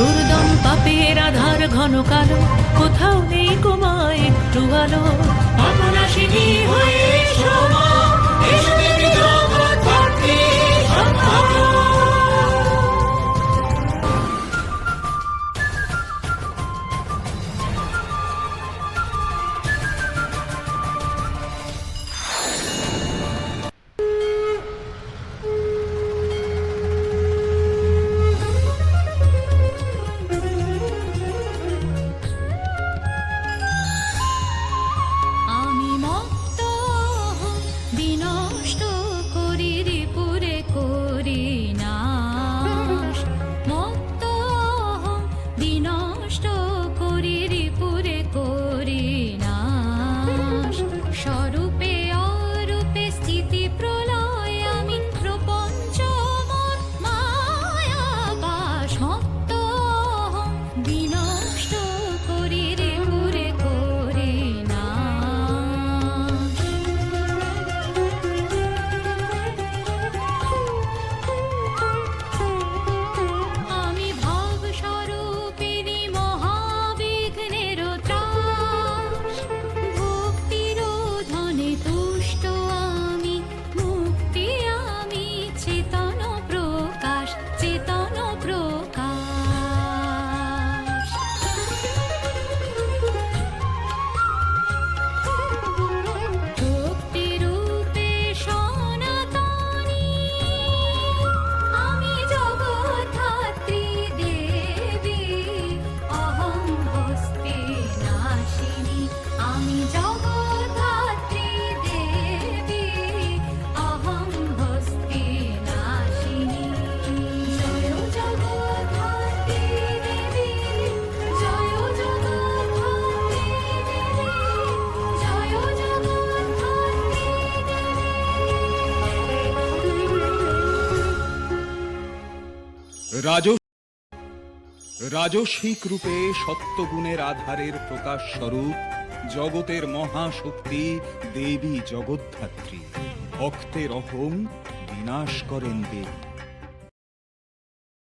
দুর্দম পাপের আধার ঘন কালো কোথাও নেই কুমায় একটু আলো। আপনা হয়ে সময় choro bem. রাজস্বিক রূপে সত্যগুণের আধারের প্রকাশ স্বরূপ জগতের মহাশক্তি দেবী জগদ্ধাত্রী। ভক্তের অহং বিনাশ করেন দেবী।